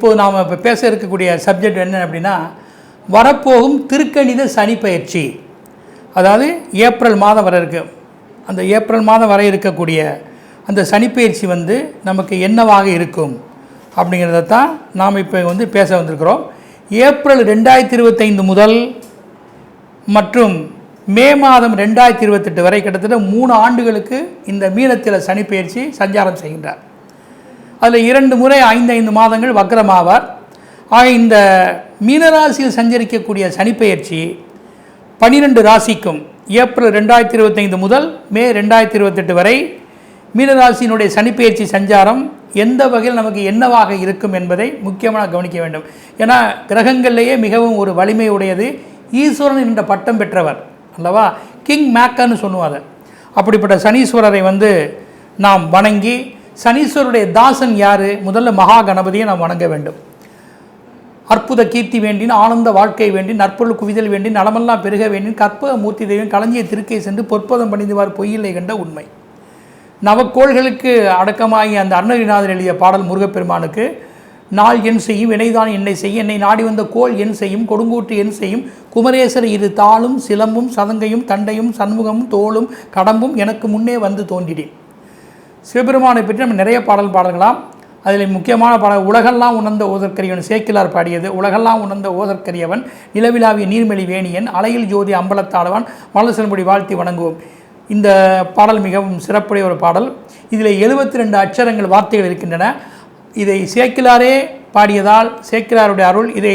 இப்போது நாம் இப்போ பேச இருக்கக்கூடிய சப்ஜெக்ட் என்ன அப்படின்னா வரப்போகும் திருக்கணித சனி பயிற்சி. அதாவது ஏப்ரல் மாதம் வர இருக்கு. அந்த ஏப்ரல் மாதம் வர இருக்கக்கூடிய அந்த சனிப்பயிற்சி வந்து நமக்கு என்னவாக இருக்கும் அப்படிங்கிறத தான் நாம் இப்போ வந்து பேச வந்திருக்கிறோம். ஏப்ரல் ரெண்டாயிரத்தி இருபத்தைந்து முதல் மற்றும் மே மாதம் ரெண்டாயிரத்தி இருபத்தெட்டு வரை கிட்டத்தட்ட மூணு ஆண்டுகளுக்கு இந்த மீனத்தில் சனிப்பயிற்சி சஞ்சாரம் செய்கின்றார். அதில் இரண்டு முறை ஐந்து ஐந்து மாதங்கள் வக்ரமாவார். ஆக இந்த மீனராசியில் சஞ்சரிக்கக்கூடிய சனிப்பெயர்ச்சி பனிரெண்டு ராசிக்கும் ஏப்ரல் ரெண்டாயிரத்தி இருபத்தைந்து முதல் மே ரெண்டாயிரத்தி இருபத்தெட்டு வரை மீனராசியினுடைய சனிப்பெயர்ச்சி சஞ்சாரம் எந்த வகையில் நமக்கு என்னவாக இருக்கும் என்பதை முக்கியமாக கவனிக்க வேண்டும். ஏன்னா கிரகங்கள்லேயே மிகவும் ஒரு வலிமை உடையது. ஈஸ்வரன் என்ற பட்டம் பெற்றவர் அல்லவா? கிங் மேக்கர்னு சொல்லுவாங்க. அப்படிப்பட்ட சனீஸ்வரரை வந்து நாம் வணங்கி சனீஸ்வருடைய தாசன் யார்? முதல்ல மகா கணபதியை நாம் வணங்க வேண்டும். அற்புத கீர்த்தி வேண்டின் ஆனந்த வாழ்க்கை வேண்டி நற்பொருள் குவிதல் வேண்டி நலமெல்லாம் பெருக வேண்டின் கற்பக மூர்த்தி தெய்வம் களஞ்சிய திருக்கை சென்று பொற்பதம் பணிந்துவார் பொய்யில்லை கண்ட உண்மை. நவக்கோள்களுக்கு அடக்கமாகி அந்த அருணகிரிநாதர் எழுதிய பாடல் முருகப்பெருமானுக்கு நாள் என் செய்யும் வினைதான் என்னை செய்யும் என்னை நாடி வந்த கோள் என் செய்யும் கொடுங்கூற்று என் செய்யும் குமரேசர் இரு தாளும் சிலம்பும் சதங்கையும் தண்டையும் சண்முகமும் தோளும் கடம்பும் எனக்கு முன்னே வந்து தோன்றினேன் சிவபெருமானை பற்றி நம்ம நிறைய பாடல் பாடலாம். அதில் முக்கியமான பாடல் உலகெல்லாம் உணர்ந்த ஓதற்கரியவன் சேக்கிலார் பாடியது உலகெல்லாம் உணர்ந்த ஓதற்கரியவன் நிலவிலாவிய நீர்மெளி வேணியன் அலையில் ஜோதி அம்பலத்தாளவன் மலசல்முடி வாழ்த்தி வணங்குவோம். இந்த பாடல் மிகவும் சிறப்புடைய ஒரு பாடல். இதில் எழுபத்தி ரெண்டு அச்சரங்கள் வார்த்தைகள் இருக்கின்றன. இதை சேக்கிலாரே பாடியதால் சேக்கிலாருடைய அருள் இதை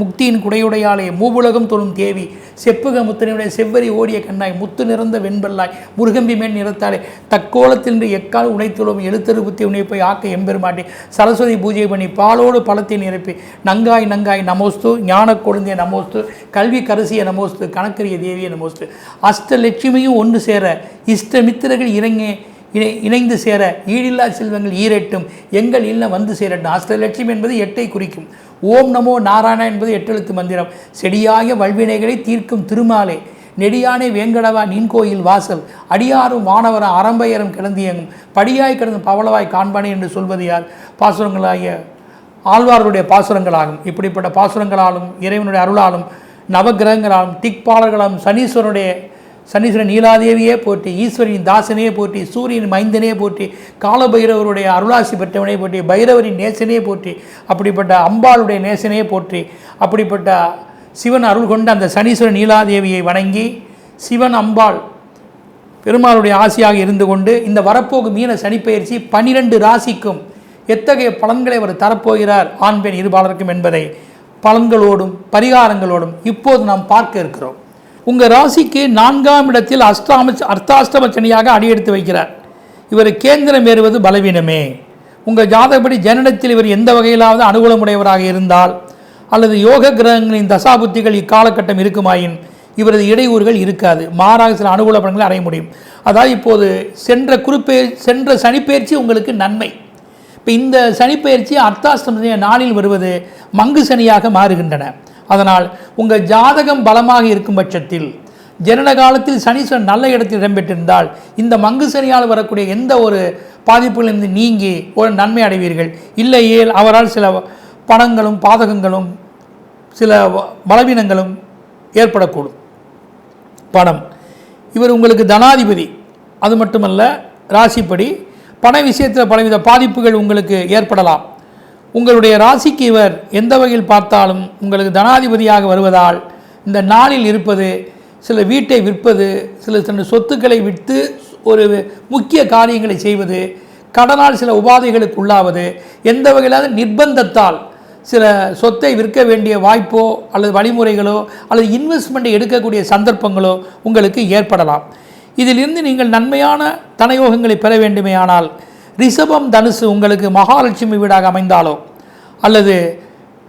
முக்தியின் குடையுடையாலே மூவுலகம் தொழும் தேவி. செப்புக முத்தனையுடைய செவ்வரி ஓடிய கண்ணாய் முத்து நிறந்த வெண்பல்லாய் முருகம்பி மேல் நிறத்தாலே தக்கோலத்தில் எக்கால் உணைத்துள்ளோம் எழுத்தரு புத்தி உணைப்பை ஆக்க எம்பெருமாட்டி. சரஸ்வதி பூஜை பண்ணி பாலோடு பழத்தை நிரப்பி நங்காய் நங்காய் நமோஸ்து ஞான கொழுந்திய நமோஸ்து கல்வி கரசிய நமோஸ்து கணக்கரிய தேவிய நமோஸ்து. அஷ்டலட்சுமியும் ஒன்று சேர இஷ்டமித்திரர்கள் இறங்கே இணை இணைந்து சேர ஈடில்லா செல்வங்கள் ஈரெட்டும். எங்கள் இல்லம் வந்து சேரட்டும். அஷ்டலட்சுமி என்பது எட்டை குறிக்கும். ஓம் நமோ நாராயணா என்பது எட்டெழுத்து மந்திரம். செடியாய வல்வினைகளை தீர்க்கும் திருமாலே. நெடியானே வேங்கடவா நின் கோயில் வாசல். அடியாரும் வானவரும் அறம்பயரும் கிடந்தியங்கும். படியாய் கிடந்து பவளவாய் காண்பானே என்று சொல்வது யார்? பாசுரங்களாகிய ஆழ்வார்களுடைய பாசுரங்களாகும். இப்படிப்பட்ட பாசுரங்களாலும் இறைவனுடைய அருளாலும் நவகிரகங்களாலும் திக்பாலர்களாலும் சனீஸ்வரனுடைய சனீஸ்வரன் நீலாதேவியே போற்றி ஈஸ்வரின் தாசனே போற்றி சூரியன் மைந்தனே போற்றி காலபைரவருடைய அருளாசி பெற்றவனே போட்டி பைரவரின் நேசனே போற்றி அப்படிப்பட்ட அம்பாளுடைய நேசனே போற்றி அப்படிப்பட்ட சிவன் அருள் கொண்ட அந்த சனீஸ்வரன் நீலாதேவியை வணங்கி சிவன் அம்பாள் பெருமாளுடைய ஆசியாக இருந்து கொண்டு இந்த வரப்போகும் மீன சனிப்பெயர்ச்சி பனிரெண்டு ராசிக்கும் எத்தகைய பலன்களை அவர் தரப்போகிறார் ஆண் பெண் இருபாலருக்கும் என்பதை பலன்களோடும் பரிகாரங்களோடும் இப்போது நாம் பார்க்க இருக்கிறோம். உங்கள் ராசிக்கு நான்காம் இடத்தில் அஷ்டாம அர்த்தாஷ்டம சனியாக அடியெடுத்து வைக்கிறார். இவர் கேந்திரம் ஏறுவது பலவீனமே. உங்கள் ஜாதகப்படி ஜனனத்தில் இவர் எந்த வகையிலாவது அனுகூலமுடையவராக இருந்தால் அல்லது யோக கிரகங்களின் தசாபுத்திகள் இக்காலகட்டம் இருக்குமாயின் இவரது இடையூறுகள் இருக்காது. மாறாக சில அனுகூல பலன்களை அடைய முடியும். அதாவது இப்போது சென்ற குறிப்பே சென்ற சனிப்பெயர்ச்சி உங்களுக்கு நன்மை. இப்போ இந்த சனிப்பெயர்ச்சி அர்த்தாஷ்டம நாளில் வருவது மங்கு சனியாக மாறுகின்றன. அதனால் உங்கள் ஜாதகம் பலமாக இருக்கும் பட்சத்தில் ஜனன காலத்தில் சனீஸ்வரன் நல்ல இடத்தில் இடம்பெற்றிருந்தால் இந்த மங்கு சனியால் வரக்கூடிய எந்த ஒரு பாதிப்புகளிலிருந்து நீங்கி ஒரு நன்மை அடைவீர்கள். இல்லையேல் அவரால் சில பணங்களும் பாதகங்களும் சில பலவீனங்களும் ஏற்படக்கூடும். பணம். இவர் உங்களுக்கு தனாதிபதி. அது மட்டுமல்ல ராசிப்படி பண விஷயத்தில் பலவித பாதிப்புகள் உங்களுக்கு ஏற்படலாம். உங்களுடைய ராசிக்கு இவர் எந்த வகையில் பார்த்தாலும் உங்களுக்கு தனாதிபதியாக வருவதால் இந்த நாளில் இருப்பது சில வீட்டை விற்பது சில சில சொத்துக்களை விற்று ஒரு முக்கிய காரியங்களை செய்வது கடனால் சில உபாதைகளுக்கு உள்ளாவது எந்த வகையிலாவது நிர்பந்தத்தால் சில சொத்தை விற்க வேண்டிய வாய்ப்போ அல்லது வழிமுறைகளோ அல்லது இன்வெஸ்ட்மெண்ட்டை எடுக்கக்கூடிய சந்தர்ப்பங்களோ உங்களுக்கு ஏற்படலாம். இதிலிருந்து நீங்கள் நன்மையான தனயோகங்களை பெற வேண்டுமேயானால் ரிஷபம் தனுசு உங்களுக்கு மகாலட்சுமி வீடாக அமைந்தாலோ அல்லது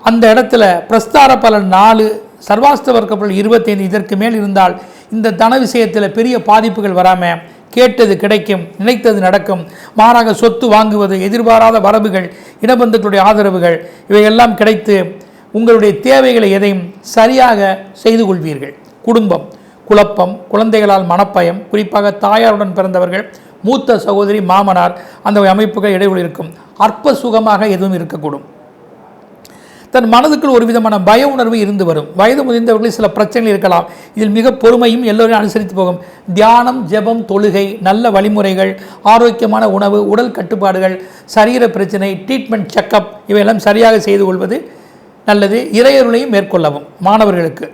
அந்த இடத்துல பிரஸ்தார பலன் நாலு சர்வாஸ்தவர்கள் இருபத்தைந்து இதற்கு மேல் இருந்தால் இந்த தன விஷயத்தில் பெரிய பாதிப்புகள் வராமல் கேட்டது கிடைக்கும் நினைத்தது நடக்கும். மாறாக சொத்து வாங்குவது எதிர்பாராத வரவுகள் இனபந்துக்களுடைய ஆதரவுகள் இவையெல்லாம் கிடைத்து உங்களுடைய தேவைகளை எதையும் சரியாக செய்து கொள்வீர்கள். குடும்பம் குழப்பம் குழந்தைகளால் மனப்பயம் குறிப்பாக தாயாருடன் பிறந்தவர்கள் மூத்த சகோதரி மாமனார் அந்த அமைப்புகள் இடைவெளி இருக்கும். அற்ப சுகமாக எதுவும் இருக்கக்கூடும். தன் மனதுக்குள் ஒரு விதமான பய உணர்வு இருந்து வரும். வயது முதிர்ந்தவர்களில் சில பிரச்சனைகள் இருக்கலாம். இதில் மிக பொறுமையும் எல்லோரையும் அனுசரித்து போகும். தியானம் ஜெபம் தொழுகை நல்ல வழிமுறைகள் ஆரோக்கியமான உணவு உடல் கட்டுப்பாடுகள் சரீர பிரச்சனை ட்ரீட்மெண்ட் செக்கப் இவையெல்லாம் சரியாக செய்து கொள்வது நல்லது. இறையருளையும் மேற்கொள்ளவும் மாணவர்களுக்கு.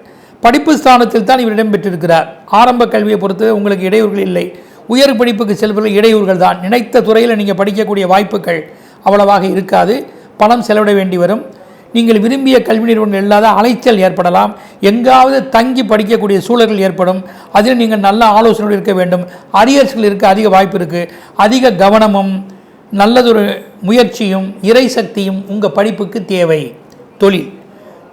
படிப்பு ஸ்தானத்தில் தான் இவர் இடம்பெற்றிருக்கிறார். ஆரம்ப கல்வியை பொறுத்து உங்களுக்கு இடையூறுகள் இல்லை. உயர் படிப்புக்கு செல்வதில் இடையூறுகள் தான். நினைத்த துறையில் நீங்கள் படிக்கக்கூடிய வாய்ப்புகள் அவ்வளவாக இருக்காது. பணம் செலவிட வேண்டி வரும். நீங்கள் விரும்பிய கல்வி நிறுவனம் இல்லாத அலைச்சல் ஏற்படலாம். எங்காவது தங்கி படிக்கக்கூடிய சூழல்கள் ஏற்படும். அதில் நீங்கள் நல்ல ஆலோசனையோடு இருக்க வேண்டும். அரியர்ஸ்கள் இருக்க அதிக வாய்ப்பு இருக்குது அதிக கவனமும் நல்லதொரு முயற்சியும் இறை சக்தியும் உங்கள் படிப்புக்கு தேவை. தொழில்.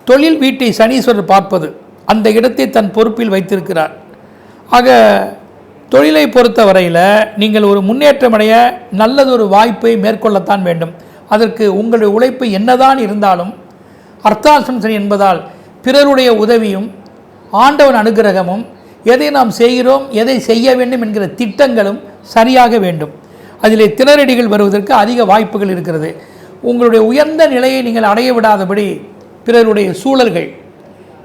தொழில் வீட்டை சனீஸ்வரர் பார்ப்பது அந்த இடத்தை தன் பொறுப்பில் வைத்திருக்கிறார். ஆக தொழிலை பொறுத்த வரையில் நீங்கள் ஒரு முன்னேற்றமடைய நல்லதொரு வாய்ப்பை மேற்கொள்ளத்தான் வேண்டும். அதற்கு உங்களுடைய உழைப்பு என்னதான் இருந்தாலும் அர்த்தாசம் சரி என்பதால் பிறருடைய உதவியும் ஆண்டவன் அனுகிரகமும் எதை நாம் செய்கிறோம் எதை செய்ய வேண்டும் என்கிற திட்டங்களும் சரியாக வேண்டும். அதிலே திணறடிகள் வருவதற்கு அதிக வாய்ப்புகள் இருக்கிறது. உங்களுடைய உயர்ந்த நிலையை நீங்கள் அடைய விடாதபடி பிறருடைய சூழல்கள்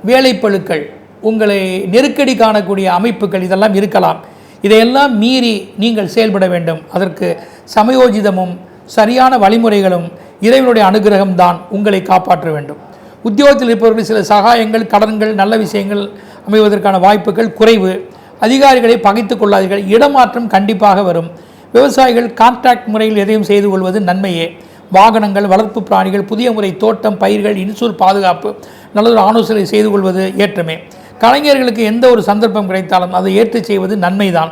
வேலைப்பழுக்கள் உங்களை நெருக்கடி காணக்கூடிய அமைப்புகள் இதெல்லாம் இருக்கலாம். இதையெல்லாம் மீறி நீங்கள் செயல்பட வேண்டும். அதற்கு சமயோஜிதமும் சரியான வழிமுறைகளும் இறைவனுடைய அனுகிரகம்தான் உங்களை காப்பாற்ற வேண்டும். உத்தியோகத்தில் இருப்பவர்கள் சில சகாயங்கள் கடன்கள் நல்ல விஷயங்கள் அமைவதற்கான வாய்ப்புகள் குறைவு. அதிகாரிகளை பகைத்துக் கொள்ளாதீர்கள். இடமாற்றம் கண்டிப்பாக வரும். விவசாயிகள் கான்ட்ராக்ட் முறையில் எதையும் செய்து கொள்வது நன்மையே. வாகனங்கள் வளர்ப்பு பிராணிகள் புதிய முறை தோட்டம் பயிர்கள் இன்சூர் பாதுகாப்பு நல்லதொரு ஆலோசனை செய்து கொள்வது ஏற்றமே. கலைஞர்களுக்கு எந்த ஒரு சந்தர்ப்பம் கிடைத்தாலும் அதை ஏற்று செய்வது நன்மைதான்.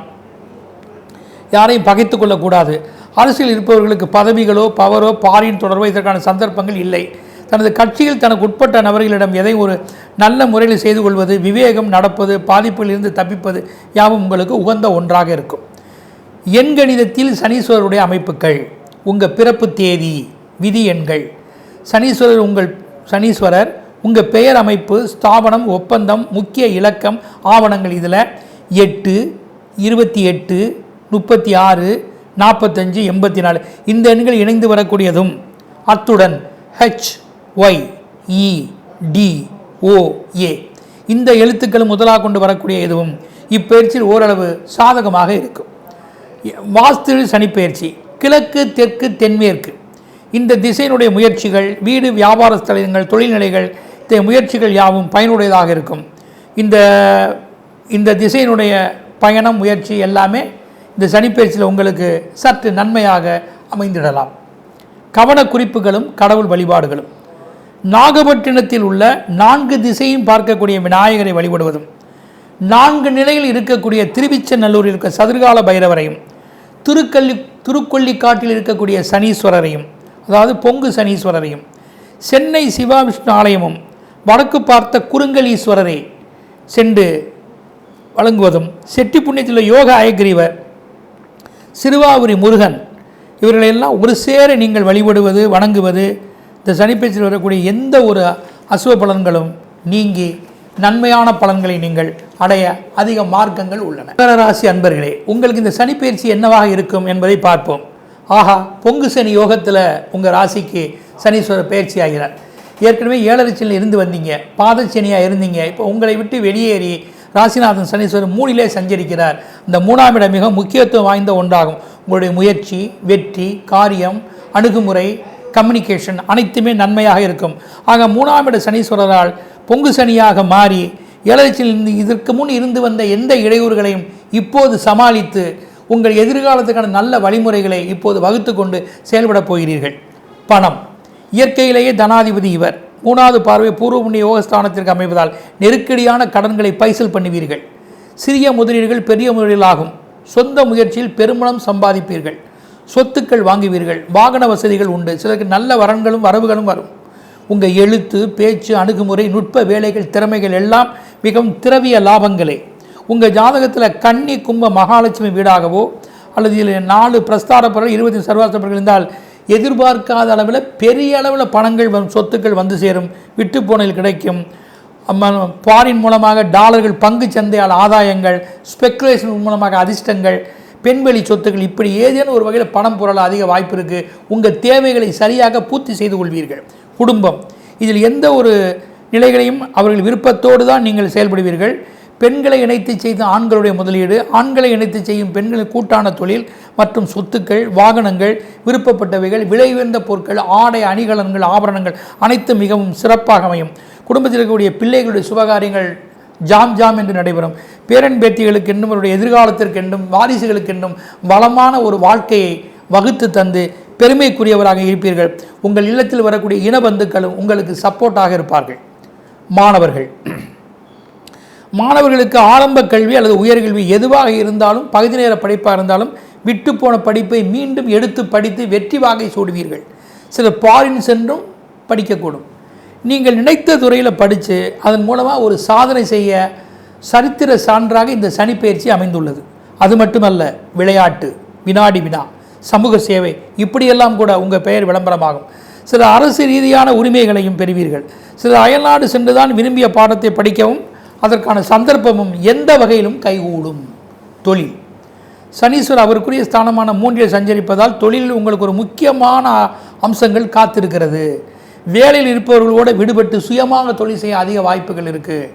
யாரையும் பகைத்து கொள்ளக்கூடாது. அரசியல் இருப்பவர்களுக்கு பதவிகளோ பவரோ பாரின் தொடர்போ இதற்கான சந்தர்ப்பங்கள் இல்லை. தனது கட்சியில் தனக்கு உட்பட்ட நபர்களிடம் எதை ஒரு நல்ல முறையில் செய்து கொள்வது விவேகம் நடப்பது பாதிப்பில் இருந்து தப்பிப்பது யாவும் உங்களுக்கு உகந்த ஒன்றாக இருக்கும். எண்கணிதத்தில் சனீஸ்வரருடைய அமைப்புகள் உங்கள் பிறப்பு தேதி விதி எண்கள். சனீஸ்வரர் உங்கள் சனீஸ்வரர் உங்கள் பெயர் அமைப்பு ஸ்தாபனம் ஒப்பந்தம் முக்கிய இலக்கம் ஆவணங்கள் இதில் எட்டு இருபத்தி எட்டு முப்பத்தி ஆறு நாற்பத்தஞ்சு எண்பத்தி நாலு. இந்த எண்கள் இணைந்து வரக்கூடியதும் அத்துடன் H Y E T O A இந்த எழுத்துக்கள் முதலாக கொண்டு வரக்கூடிய எதுவும் இப்பயிற்சியில் ஓரளவு சாதகமாக இருக்கும். வாஸ்து சனிப்பயிற்சி கிழக்கு தெற்கு தென்மேற்கு. இந்த திசையினுடைய முயற்சிகள் வீடு வியாபார ஸ்தலங்கள் தொழில்நிலைகள் முயற்சிகள் யாவும் பயனுடையதாக இருக்கும். இந்த இந்த திசையினுடைய பயணம் முயற்சி எல்லாமே இந்த சனிப்பயிற்சியில் உங்களுக்கு சற்று நன்மையாக அமைந்திடலாம். கவன குறிப்புகளும் கடவுள் வழிபாடுகளும். நாகப்பட்டினத்தில் உள்ள நான்கு திசையும் பார்க்கக்கூடிய விநாயகரை வழிபடுவதும் நான்கு நிலையில் இருக்கக்கூடிய திருவிச்சநல்லூரில் இருக்க சதுர்கால பைரவரையும் திருக்கல்லி திருக்கொல்லிக்காட்டில் இருக்கக்கூடிய சனீஸ்வரரையும் அதாவது பொங்கு சனீஸ்வரரையும் சென்னை சிவா விஷ்ணு ஆலயமும் வடக்கு பார்த்த குறுங்கலீஸ்வரரை சென்று வழங்குவதும் செட்டி புண்ணியத்தில் உள்ள யோக அயக்ரீவர் சிறுவாபுரி முருகன் இவர்களையெல்லாம் ஒரு சேர நீங்கள் வழிபடுவது வணங்குவது இந்த சனிப்பேச்சில் வரக்கூடிய எந்த ஒரு அசுவ பலன்களும் நீங்கி நன்மையான பலன்களை நீங்கள் அடைய அதிக மார்க்கங்கள் உள்ளன. மகரராசி அன்பர்களே உங்களுக்கு இந்த சனிப்பயிற்சி என்னவாக இருக்கும் என்பதை பார்ப்போம். ஆஹா பொங்கு சனி யோகத்தில் உங்கள் ராசிக்கு சனீஸ்வரர் பயிற்சி ஆகிறார் ஏற்கனவே ஏழரைச்சியில் இருந்து வந்தீங்க. பாதச்சனியாக இருந்தீங்க. இப்போ உங்களை விட்டு வெளியேறி ராசிநாதன் சனீஸ்வரர் மூணிலே சஞ்சரிக்கிறார். இந்த மூணாம் இடம் மிக முக்கியத்துவம் வாய்ந்த ஒன்றாகும். உங்களுடைய முயற்சி வெற்றி காரியம் அணுகுமுறை கம்யூனிகேஷன் அனைத்துமே நன்மையாக இருக்கும். ஆக மூணாம் இட சனீஸ்வரரால் பொங்கு சனியாக மாறி ஏழரைச்சில் இருந்து இதற்கு முன் இருந்து வந்த எந்த இடையூறுகளையும் இப்போது சமாளித்து உங்கள் எதிர்காலத்துக்கான நல்ல வழிமுறைகளை இப்போது வகுத்து கொண்டு செயல்படப் போகிறீர்கள். பணம். இயற்கையிலேயே தனாதிபதி இவர். மூணாவது பார்வை பூர்வ புண்ணிய யோகஸ்தானத்திற்கு அமைவதால் நெருக்கடியான கடன்களை பைசல் பண்ணுவீர்கள். சிறிய முதலீடுகள் பெரிய முதலீடுகளாகும். சொந்த முயற்சியில் பெருமளம் சம்பாதிப்பீர்கள். சொத்துக்கள் வாங்குவீர்கள். வாகன வசதிகள் உண்டு. சிலருக்கு நல்ல வரன்களும் வரவுகளும் வரும். உங்கள் எழுத்து பேச்சு அணுகுமுறை நுட்ப வேலைகள் திறமைகள் எல்லாம் மிகவும் திரவிய லாபங்களே. உங்கள் ஜாதகத்தில் கன்னி கும்ப மகாலட்சுமி வீடாகவோ அல்லது இதில் நாலு பிரஸ்தாரப்பர்கள் இருபத்தி சர்வாசப்பர்கள் இருந்தால் எதிர்பார்க்காத அளவில் பெரிய அளவில் பணங்கள் வரும் சொத்துக்கள் வந்து சேரும் விட்டுப்போனில் கிடைக்கும். பாரின் மூலமாக டாலர்கள் பங்கு சந்தையால் ஆதாயங்கள் ஸ்பெக்குலேஷன் மூலமாக அதிர்ஷ்டங்கள் பெண்வெளி சொத்துக்கள் இப்படி ஏதேனும் ஒரு வகையில் பணம் புரள அதிக வாய்ப்பு இருக்குது உங்கள் தேவைகளை சரியாக பூர்த்தி செய்து கொள்வீர்கள். குடும்பம். இதில் எந்த ஒரு நிலைகளையும் அவர்கள் விருப்பத்தோடு தான் நீங்கள் செயல்படுவீர்கள். பெண்களை இணைத்து செய்த ஆண்களுடைய முதலீடு ஆண்களை இணைத்து செய்யும் பெண்களின் கூட்டான தொழில் மற்றும் சொத்துக்கள் வாகனங்கள் விருப்பப்பட்டவைகள் விலை உயர்ந்த பொருட்கள் ஆடை அணிகலன்கள் ஆபரணங்கள் அனைத்தும் மிகவும் சிறப்பாக அமையும். குடும்பத்தில் இருக்கக்கூடிய பிள்ளைகளுடைய சுபகாரியங்கள் ஜாம் ஜாம் என்று நடைபெறும். பேரன் பேத்திகளுக்கென்றும் அவருடைய எதிர்காலத்திற்கென்றும் வாரிசுகளுக்கென்றும் வளமான ஒரு வாழ்க்கையை வகுத்து தந்து பெருமைக்குரியவராக இருப்பீர்கள். உங்கள் இல்லத்தில் வரக்கூடிய இனபந்துக்களும் உங்களுக்கு சப்போர்ட்டாக இருப்பார்கள். மாணவர்கள் மாணவர்களுக்கு ஆரம்ப கல்வி அல்லது உயர்கல்வி எதுவாக இருந்தாலும் பகுதி நேர படிப்பாக இருந்தாலும் விட்டு போன படிப்பை மீண்டும் எடுத்து படித்து வெற்றி வாகை சூடுவீர்கள். சிலர் பாரின் சென்றும் படிக்கக்கூடும். நீங்கள் நினைத்த துறையில் படித்து அதன் மூலமாக ஒரு சாதனை செய்ய சரித்திர சான்றாக இந்த சனிப்பயிற்சி அமைந்துள்ளது. அது மட்டுமல்ல விளையாட்டு வினாடி வினா சமூக சேவை இப்படியெல்லாம் கூட உங்கள் பெயர் விளம்பரமாகும். சில அரசு ரீதியான உரிமைகளையும் பெறுவீர்கள். சில அயல்நாடு சென்றுதான் விரும்பிய பாடத்தை படிக்கவும் அதற்கான சந்தர்ப்பமும் எந்த வகையிலும் கைகூடும். தொழில். சனீஸ்வரர் அவருக்குரிய ஸ்தானமான மூன்றில் சஞ்சரிப்பதால் தொழிலில் உங்களுக்கு ஒரு முக்கியமான அம்சங்கள் காத்திருக்கிறது. வேலையில் இருப்பவர்களோட விடுபட்டு சுயமாக தொழில் செய்ய அதிக வாய்ப்புகள் இருக்குது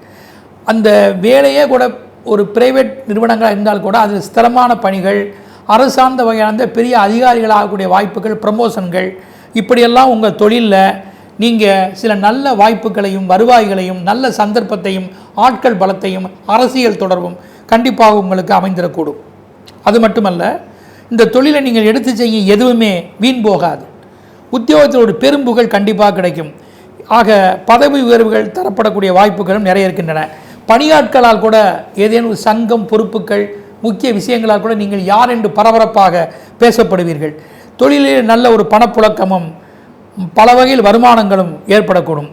அந்த வேலையே கூட ஒரு பிரைவேட் நிறுவனங்களாக இருந்தால் கூட அதில் ஸ்திரமான பணிகள் அரசார்ந்த வகையான பெரிய அதிகாரிகளாகக்கூடிய வாய்ப்புகள் ப்ரமோஷன்கள் இப்படியெல்லாம் உங்கள் தொழிலில் நீங்கள் சில நல்ல வாய்ப்புகளையும் வருவாய்களையும் நல்ல சந்தர்ப்பத்தையும் ஆட்கள் பலத்தையும் அரசியல் தொடர்பும் கண்டிப்பாக உங்களுக்கு அமைந்திடக்கூடும். அது மட்டுமல்ல இந்த தொழிலை நீங்கள் எடுத்து செய்ய எதுவுமே வீண் போகாது. உத்தியோகத்தில் ஒரு பெரும்புகழ் கண்டிப்பாக கிடைக்கும். ஆக பதவி உயர்வுகள் தரப்படக்கூடிய வாய்ப்புகளும் நிறைய இருக்கின்றன. பணியாட்களால் கூட ஏதேனும் ஒரு சங்கம் பொறுப்புகள் முக்கிய விஷயங்களால் கூட நீங்கள் யார் என்று பரபரப்பாக பேசப்படுவீர்கள். தொழிலில் நல்ல ஒரு பணப்புழக்கமும் பல வகையில் வருமானங்களும் ஏற்படக்கூடும்.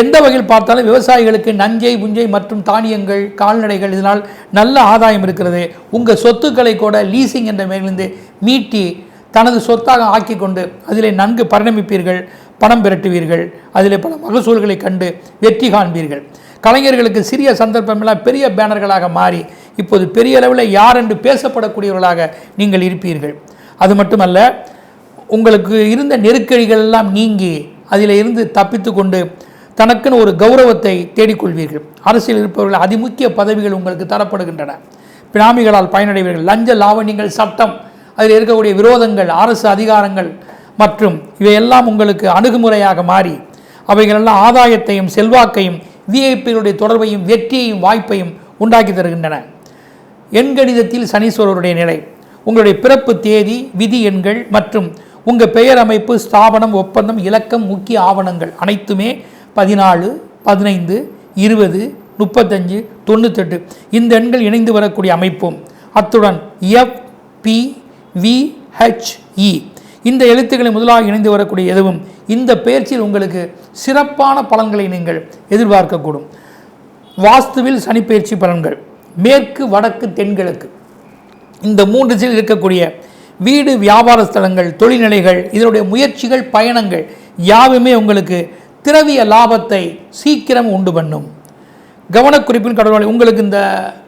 எந்த வகையில் பார்த்தாலும் விவசாயிகளுக்கு நஞ்சை புஞ்சை மற்றும் தானியங்கள் கால்நடைகள் இதனால் நல்ல ஆதாயம் இருக்கிறது. உங்கள் சொத்துக்களை கூட லீசிங் என்ற மேலிருந்து மீட்டி தனது சொத்தாக ஆக்கி கொண்டு அதிலே நன்கு பரிணமிப்பீர்கள் பணம் பெரட்டுவீர்கள் அதிலே பல மகசூல்களை கண்டு வெற்றி காண்பீர்கள். கலைஞர்களுக்கு சிறிய சந்தர்ப்பமெல்லாம் பெரிய பேனர்களாக மாறி இப்போது பெரிய அளவில் யார் என்று பேசப்படக்கூடியவர்களாக நீங்கள் இருப்பீர்கள். அது மட்டுமல்ல உங்களுக்கு இருந்த நெருக்கடிகள் எல்லாம் நீங்கி அதில் இருந்து தப்பித்து கொண்டு தனக்குன்னு ஒரு கௌரவத்தை தேடிக்கொள்வீர்கள். அரசியல் இருப்பவர்கள் அதிமுக்கிய பதவிகள் உங்களுக்கு தரப்படுகின்றன. பினாமிகளால் பயனடைவீர்கள். லஞ்ச லாவணியங்கள் சட்டம் அதில் இருக்கக்கூடிய விரோதங்கள் அரசு அதிகாரங்கள் மற்றும் இவையெல்லாம் உங்களுக்கு அணுகுமுறையாக மாறி அவைகளெல்லாம் ஆதாயத்தையும் செல்வாக்கையும் விஐபிகளுடைய தொடர்பையும் வெற்றியையும் வாய்ப்பையும் உண்டாக்கி தருகின்றன. எண்கணிதத்தில் சனீஸ்வரருடைய நிலை. உங்களுடைய பிறப்பு தேதி விதி எண்கள் மற்றும் உங்கள் பெயர் அமைப்பு ஸ்தாபனம் ஒப்பந்தம் இலக்கம் முக்கிய ஆவணங்கள் அனைத்துமே பதினாலு பதினைந்து இருபது முப்பத்தஞ்சு தொண்ணூத்தெட்டு. இந்த எண்கள் இணைந்து வரக்கூடிய அமைப்பும். அத்துடன் எஃப் பி வி இந்த எழுத்துக்களை முதலாக இணைந்து வரக்கூடிய எதுவும் இந்த பயிற்சியில் உங்களுக்கு சிறப்பான பலன்களை நீங்கள் எதிர்பார்க்கக்கூடும். வாஸ்துவில் சனிப்பெயர்ச்சி பலன்கள். மேற்கு வடக்கு தென்கிழக்கு. இந்த மூன்று திசையில் இருக்கக்கூடிய வீடு வியாபார ஸ்தலங்கள் தொழில்நிலைகள் இதனுடைய முயற்சிகள் பயணங்கள் யாவுமே உங்களுக்கு திரவிய லாபத்தை சீக்கிரம் உண்டு பண்ணும். கவனக்குறிப்பின் கடவுள் உங்களுக்கு இந்த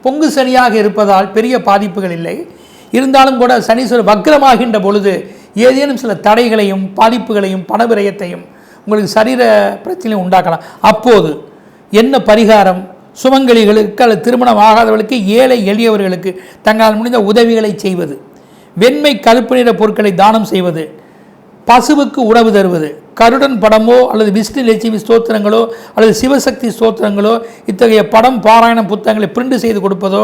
பொங்கு சனியாக இருப்பதால் பெரிய பாதிப்புகள் இல்லை. இருந்தாலும் கூட சனீஸ்வரர் வக்ரமாகின்ற பொழுது ஏதேனும் சில தடைகளையும் பாதிப்புகளையும் பணவிரயத்தையும் உங்களுக்கு சரீர பிரச்சனையும் உண்டாக்கலாம். அப்போது என்ன பரிகாரம்? சுமங்கலிகளுக்கு அல்லது திருமணம் ஆகாதவர்களுக்கு ஏழை எளியவர்களுக்கு தங்களால் முடிந்த உதவிகளை செய்வது. வெண்மை கருப்பு நிற பொருட்களை தானம் செய்வது பசுவுக்கு உணவு தருவது கருடன் படமோ அல்லது விஷ்ணு லட்சுமி ஸ்தோத்திரங்களோ அல்லது சிவசக்தி ஸ்தோத்திரங்களோ இத்தகைய படம் பாராயணம் புத்தகங்களை பிரிண்ட் செய்து கொடுப்பதோ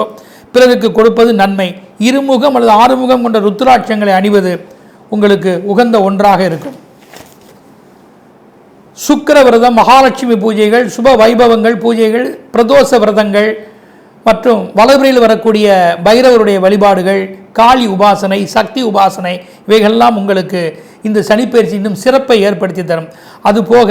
பிறருக்கு கொடுப்பது நன்மை. இருமுகம் அல்லது ஆறுமுகம் கொண்ட ருத்ராட்சங்களை அணிவது உங்களுக்கு உகந்த ஒன்றாக இருக்கும். சுக்கர விரதம் மகாலட்சுமி பூஜைகள் சுப வைபவங்கள் பூஜைகள் பிரதோஷ விரதங்கள் மற்றும் வளர்பிறையில் வரக்கூடிய பைரவருடைய வழிபாடுகள் காளி உபாசனை சக்தி உபாசனை இவைகள்லாம் உங்களுக்கு இந்த சனிப்பயிற்சி இன்னும் சிறப்பை ஏற்படுத்தி தரும். அதுபோக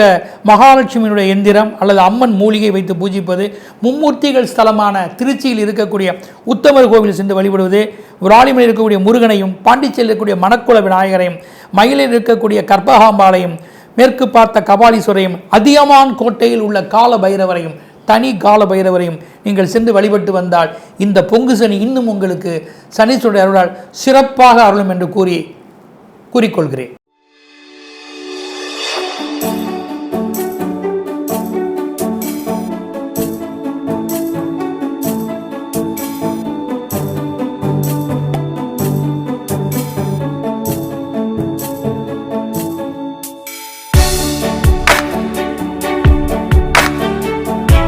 மகாலட்சுமியினுடைய எந்திரம் அல்லது அம்மன் மூலிகை வைத்து பூஜிப்பது மும்மூர்த்திகள் ஸ்தலமான திருச்சியில் இருக்கக்கூடிய உத்தமர் கோவில் சென்று வழிபடுவது விராலிமலையில் இருக்கக்கூடிய முருகனையும் பாண்டிச்சேரியில் இருக்கக்கூடிய மணக்குள விநாயகரையும் மயிலில் இருக்கக்கூடிய கற்பகாம்பாளையும் மேற்கு பார்த்த கபாலீஸ்வரையும் அதியமான் கோட்டையில் உள்ள கால பைரவரையும் தனி கால பைரவரையும் நீங்கள் சென்று வழிபட்டு வந்தால் இந்த பொங்கு சனி இன்னும் உங்களுக்கு சனீஸ்வரருடைய அருளால் சிறப்பாக அருளும் என்று கூறி கூறிக்கொள்கிறேன்.